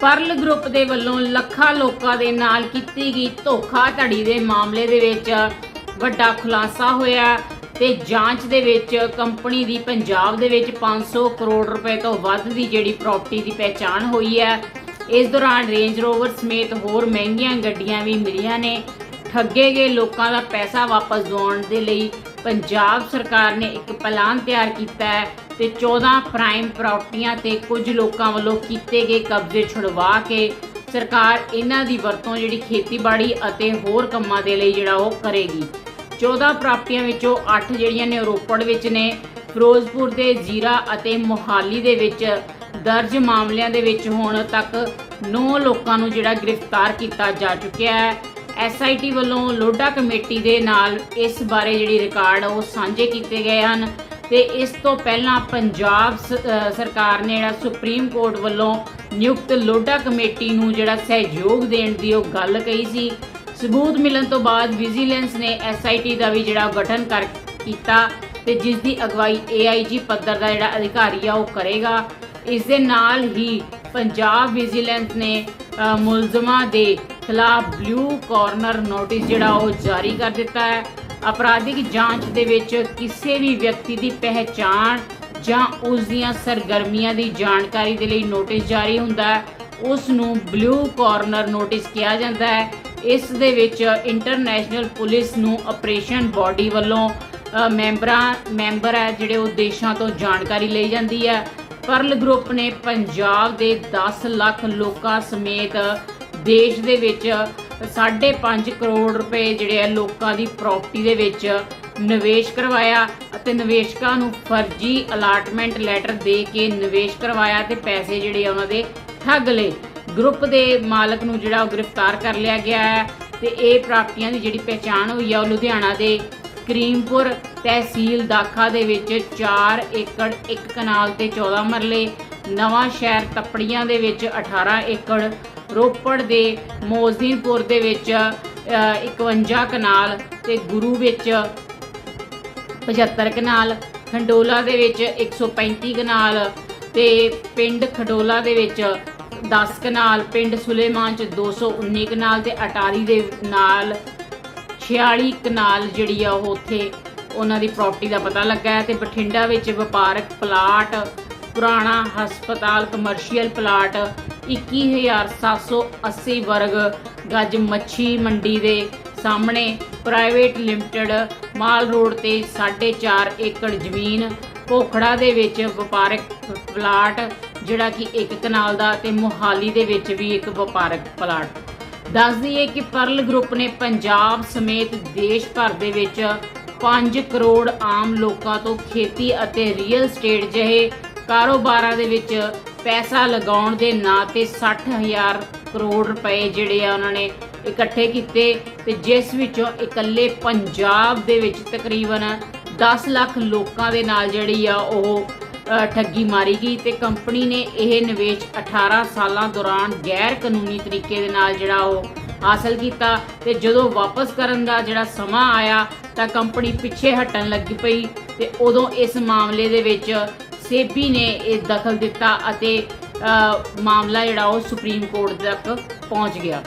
Pearl group ਦੇ ਵੱਲੋਂ ਲੱਖਾਂ ਲੋਕਾਂ ਦੇ ਨਾਲ ਕੀਤੀ ਗਈ ਧੋਖਾਧੜੀ ਦੇ ਮਾਮਲੇ ਦੇ ਵਿੱਚ ਵੱਡਾ ਖੁਲਾਸਾ ਹੋਇਆ ਤੇ ਜਾਂਚ ਦੇ ਵਿੱਚ ਕੰਪਨੀ ਦੀ ਪੰਜਾਬ ਦੇ ਵਿੱਚ 500 ਕਰੋੜ ਰੁਪਏ ਤੋਂ ਵੱਧ ਦੀ ਜਿਹੜੀ ਪ੍ਰਾਪਰਟੀ ਦੀ ਪਹਿਚਾਣ ਹੋਈ ਹੈ। ਇਸ ਦੌਰਾਨ ਰੇਂਜ ਰੋਵਰ ਸਮੇਤ ਹੋਰ ਮਹਿੰਗੀਆਂ ਗੱਡੀਆਂ ਵੀ ਮਿਲੀਆਂ ਨੇ। ਠੱਗੇ ਗਏ ਲੋਕਾਂ ਦਾ ਪੈਸਾ ਵਾਪਸ ਦਿਵਾਉਣ ਦੇ ਲਈ ਪੰਜਾਬ ਸਰਕਾਰ ਨੇ ਇੱਕ ਪਲਾਨ ਤਿਆਰ ਕੀਤਾ ਹੈ। ਤੇ 14 ਪ੍ਰਾਈਮ ਪ੍ਰਾਪਰਟੀਆਂ ਤੇ ਕੁਝ ਲੋਕਾਂ ਵੱਲੋਂ ਕੀਤੇ ਗਏ ਕਬਜ਼ੇ ਛੁਡਵਾ ਕੇ ਸਰਕਾਰ ਇਹਨਾਂ ਦੀ ਵਰਤੋਂ ਜਿਹੜੀ ਖੇਤੀਬਾੜੀ ਅਤੇ ਹੋਰ ਕੰਮਾਂ ਦੇ ਲਈ ਜਿਹੜਾ ਉਹ ਕਰੇਗੀ। 14 ਪ੍ਰਾਪਤੀਆਂ ਵਿੱਚੋਂ 8 ਜਿਹੜੀਆਂ ਨੇ ਰੋਪੜ ਵਿੱਚ ਨੇ, ਫਿਰੋਜ਼ਪੁਰ ਦੇ ਜ਼ੀਰਾ ਅਤੇ ਮੋਹਾਲੀ ਦੇ ਵਿੱਚ ਦਰਜ ਮਾਮਲਿਆਂ ਦੇ ਵਿੱਚ ਹੁਣ ਤੱਕ 9 ਲੋਕਾਂ ਨੂੰ ਜਿਹੜਾ ਗ੍ਰਿਫਤਾਰ ਕੀਤਾ ਜਾ ਚੁੱਕਿਆ ਹੈ। ਐਸਆਈਟੀ ਵੱਲੋਂ ਲੋਡਾ ਕਮੇਟੀ ਦੇ ਨਾਲ ਇਸ ਬਾਰੇ ਜਿਹੜੀ ਰਿਕਾਰਡ ਉਹ ਸਾਂਝੇ ਕੀਤੇ ਗਏ ਹਨ। ਤੇ ਇਸ ਤੋਂ ਪਹਿਲਾਂ ਪੰਜਾਬ ਸ- ਸਰਕਾਰ ਨੇ ਜਿਹੜਾ ਸੁਪਰੀਮ ਕੋਰਟ ਵੱਲੋਂ ਨਿਯੁਕਤ ਲੋਡਾ ਕਮੇਟੀ ਨੂੰ ਜਿਹੜਾ ਸਹਿਯੋਗ ਦੇਣ ਦੀ ਉਹ ਗੱਲ ਕਹੀ ਸੀ। ਸਬੂਤ ਮਿਲਣ ਤੋਂ ਬਾਅਦ ਵਿਜੀਲੈਂਸ ਨੇ ਐਸਆਈਟੀ ਦਾ ਵੀ ਜਿਹੜਾ ਗਠਨ ਕਰ, ਕੀਤਾ ਤੇ ਜਿਸ ਦੀ ਅਗਵਾਈ ਏਆਈਜੀ ਪੱਧਰ ਦਾ ਜਿਹੜਾ ਅਧਿਕਾਰੀ ਆ ਉਹ ਕਰੇਗਾ। ਇਸ ਦੇ ਨਾਲ ਹੀ ਪੰਜਾਬ ਵਿਜੀਲੈਂਸ ਨੇ ਮੁਲਜ਼ਮਾਂ ਦੇ ਖਿਲਾਫ ਬਲੂ ਕਾਰਨਰ ਨੋਟਿਸ ਜਿਹੜਾ ਉਹ ਜਾਰੀ ਕਰ ਦਿੱਤਾ ਹੈ। ਅਪਰਾਧਿਕ ਜਾਂਚ ਦੇ ਵਿੱਚ ਕਿਸੇ ਵੀ ਵਿਅਕਤੀ ਦੀ ਪਹਿਚਾਣ ਜਾਂ ਉਸ ਦੀਆਂ ਸਰਗਰਮੀਆਂ ਦੀ ਜਾਣਕਾਰੀ ਦੇ ਲਈ ਨੋਟਿਸ ਜਾਰੀ ਹੁੰਦਾ ਹੈ। ਉਸ ਨੂੰ ਬਲੂ ਕਾਰਨਰ ਨੋਟਿਸ ਕਿਹਾ ਜਾਂਦਾ ਹੈ। ਇਸ ਦੇ ਵਿੱਚ ਇੰਟਰਨੈਸ਼ਨਲ ਪੁਲਿਸ ਨੂੰ ਆਪਰੇਸ਼ਨ ਬਾਡੀ ਵੱਲੋਂ ਮੈਂਬਰਾਂ, ਮੈਂਬਰ ਹੈ ਜਿਹੜੇ ਉਹ ਦੇਸ਼ਾਂ ਤੋਂ ਜਾਣਕਾਰੀ ਲਈ ਜਾਂਦੀ ਹੈ। ਪਰਲ ਗਰੁੱਪ ਨੇ ਪੰਜਾਬ ਦੇ 10 ਲੱਖ ਲੋਕਾਂ ਸਮੇਤ ਦੇਸ਼ ਦੇ ਵਿੱਚ 5.5 ਕਰੋੜ ਰੁਪਏ ਜਿਹੜੇ ਆ ਲੋਕਾਂ ਦੀ ਪ੍ਰਾਪਰਟੀ ਦੇ ਵਿੱਚ ਨਿਵੇਸ਼ ਕਰਵਾਇਆ ਅਤੇ ਨਿਵੇਸ਼ਕਾਂ ਨੂੰ ਫਰਜ਼ੀ ਅਲਾਟਮੈਂਟ ਲੈਟਰ ਦੇ ਕੇ ਨਿਵੇਸ਼ ਕਰਵਾਇਆ ਤੇ ਪੈਸੇ ਜਿਹੜੇ ਆ ਉਹਨਾਂ ਦੇ ਠੱਗ ਲਏ। ਗਰੁੱਪ ਦੇ ਮਾਲਕ ਨੂੰ ਜਿਹੜਾ ਉਹ ਗ੍ਰਿਫਤਾਰ ਕਰ ਲਿਆ ਗਿਆ ਹੈ ਤੇ ਇਹ ਪ੍ਰਾਪਤੀਆਂ ਦੀ ਜਿਹੜੀ ਪਹਿਚਾਣ ਹੋਈ ਆ ਉਹ ਲੁਧਿਆਣਾ ਦੇ ਕਰੀਮਪੁਰ ਤਹਿਸੀਲ ਦਾਖਾ ਦੇ ਵਿੱਚ 4 ਏਕੜ 1 ਕਨਾਲ ਤੇ 14 ਮਰਲੇ ਨਵਾਂ ਸ਼ਹਿਰ ਤਪੜੀਆਂ ਦੇ ਵਿੱਚ 18 ਏਕੜ ਰੋਪੜ ਦੇ ਮੋਜ਼ਦੀਨਪੁਰ ਦੇ ਵਿੱਚ ਅ, 51 ਕਨਾਲ ਤੇ ਗੁਰੂ ਵਿੱਚ 75 ਕਨਾਲ ਖੰਡੋਲਾ ਦੇ ਵਿੱਚ 135 ਕਨਾਲ ਤੇ ਪਿੰਡ ਖਡੋਲਾ ਦੇ ਵਿੱਚ 10 ਕਨਾਲ ਪਿੰਡ ਸੁਲੇਮਾਨ ਚ 219 ਕਨਾਲ ਤੇ ਅਟਾਰੀ ਦੇ ਨਾਲ 46 ਕਨਾਲ ਜਿਹੜੀ ਆ ਉਹ ਉੱਥੇ ਉਹਨਾਂ ਦੀ ਪ੍ਰਾਪਰਟੀ ਦਾ ਪਤਾ ਲੱਗਾ ਹੈ ਤੇ ਬਠਿੰਡਾ ਵਿੱਚ ਵਪਾਰਕ ਪਲਾਟ ਪੁਰਾਣਾ ਹਸਪਤਾਲ ਕਮਰਸ਼ੀਅਲ ਪਲਾਟ 21780 ਵਰਗ ਗੱਜ ਮੱਛੀ ਮੰਡੀ ਦੇ ਸਾਹਮਣੇ ਪ੍ਰਾਈਵੇਟ ਲਿਮਟਿਡ ਮਾਲ ਰੋਡ ਤੇ 4.5 ਏਕੜ ਜ਼ਮੀਨ, ਭੋਖੜਾ ਦੇ ਵਿੱਚ ਵਪਾਰਕ ਪਲਾਟ ਜਿਹੜਾ ਕਿ ਇੱਕ ਕਨਾਲ ਦਾ ਤੇ ਮੁਹਾਲੀ ਦੇ ਵਿੱਚ ਵੀ ਇੱਕ ਵਪਾਰਕ ਪਲਾਟ ਦੱਸ ਦਈਏ ਕਿ ਪਰਲ ਗਰੁੱਪ ਨੇ ਪੰਜਾਬ ਸਮੇਤ ਦੇਸ਼ ਭਰ ਦੇ ਵਿੱਚ 5 ਕਰੋੜ ਆਮ ਲੋਕਾਂ ਤੋਂ ਖੇਤੀ ਅਤੇ ਰੀਅਲ ਸਟੇਟ ਜਿਹੇ ਕਾਰੋਬਾਰਾਂ ਦੇ ਵਿੱਚ ਪੈਸਾ ਲਗਾਉਣ ਦੇ ਨਾਂ ਤੇ 60000 ਕਰੋੜ ਰੁਪਏ ਜਿਹੜੇ ਆ ਉਹਨਾਂ ਨੇ ਇਕੱਠੇ ਕੀਤੇ ਤੇ ਜਿਸ ਵਿੱਚੋਂ ਇਕੱਲੇ ਪੰਜਾਬ ਦੇ ਵਿੱਚ ਤਕਰੀਬਨ 10 ਲੱਖ ਲੋਕਾਂ ਦੇ ਨਾਲ ਜਿਹੜੀ ਆ ਉਹ ਠੱਗੀ ਮਾਰੀ ਗਈ ਤੇ ਕੰਪਨੀ ਨੇ ਇਹ ਨਿਵੇਸ਼ 18 ਸਾਲਾਂ ਦੌਰਾਨ ਗੈਰ ਕਾਨੂੰਨੀ ਤਰੀਕੇ ਦੇ ਨਾਲ ਜਿਹੜਾ ਉਹ ਹਾਸਲ ਕੀਤਾ ਤੇ ਜਦੋਂ ਵਾਪਸ ਕਰਨ ਦਾ ਜਿਹੜਾ ਸਮਾਂ ਆਇਆ ਤਾਂ ਕੰਪਨੀ ਪਿੱਛੇ ਹਟਣ ਲੱਗੀ ਪਈ ਤੇ ਉਦੋਂ ਇਸ ਮਾਮਲੇ ਦੇ ਵਿੱਚ ਸੇਬੀ ਨੇ ਇਹ ਦਖਲ ਦਿੱਤਾ ਅਤੇ ਮਾਮਲਾ ਜਿਹੜਾ ਉਹ ਸੁਪਰੀਮ ਕੋਰਟ ਤੱਕ ਪਹੁੰਚ ਗਿਆ।